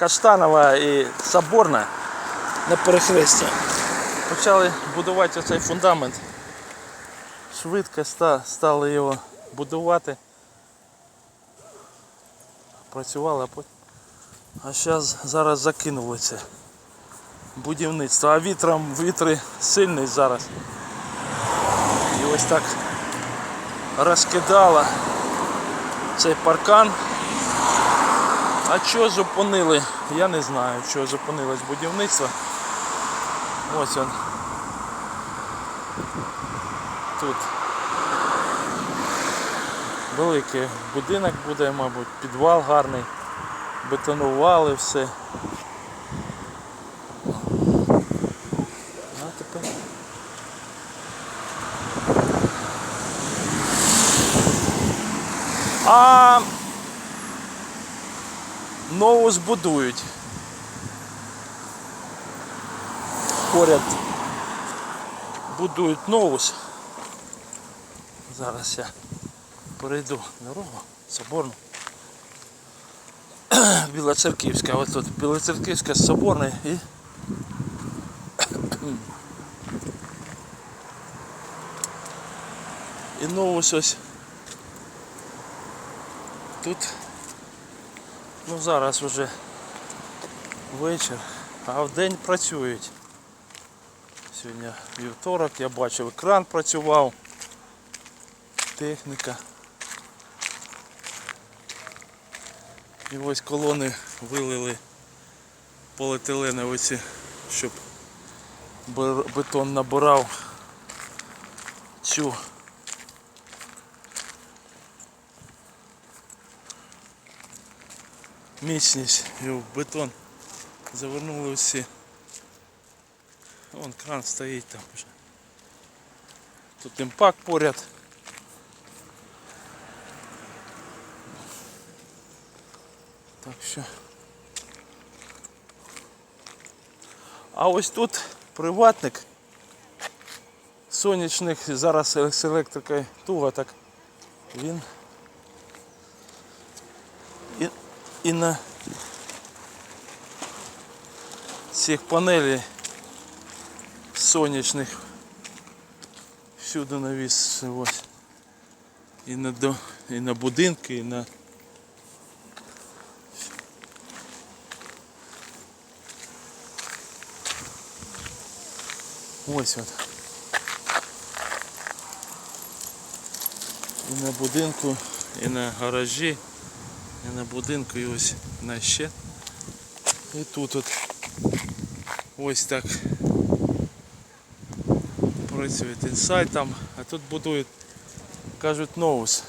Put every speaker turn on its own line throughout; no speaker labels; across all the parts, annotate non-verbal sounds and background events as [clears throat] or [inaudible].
Каштанова і Соборна на перехресті. Почали будувати цей фундамент. Швидко стали його будувати. Працювали, а зараз зараз закинули це будівництво. А вітром вітри сильний зараз. І ось так розкидало цей паркан. А що зупинили? Я не знаю, що зупинилось будівництво. Ось він. Тут великий будинок буде, мабуть, підвал гарний. Бетонували все. А тепер. А нову збудують. Поряд будують новус. Зараз я перейду дорогу соборну. [clears throat] Білоцерківська, ось тут Білоцерківська соборна і [clears throat] і новус ось тут ну зараз вже вечір, а в день працюють. Сьогодні вівторок, я бачив екран працював, техніка. І ось колони вилили поліетиленові ці, щоб бетон набирав цю міцність і в бетон завернули всі. Вон кран стоїть там вже. Тут імпакт поряд. Так що. А ось тут приватник сонячних зараз з електрикою туго так він і, і на цих панелей сонячних всюди навіс ось. І на, до, і на будинки, і на Ось от. І на будинку, і на гаражі, і на будинку, і ось на ще. І тут от ось так працює інсайт там, а тут будують, кажуть, ноус.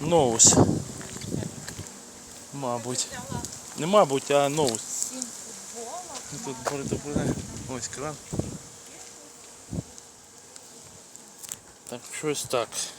Ноус. Мабуть. Не мабуть, а ноус. Тут буде ось кран. Так, щось так.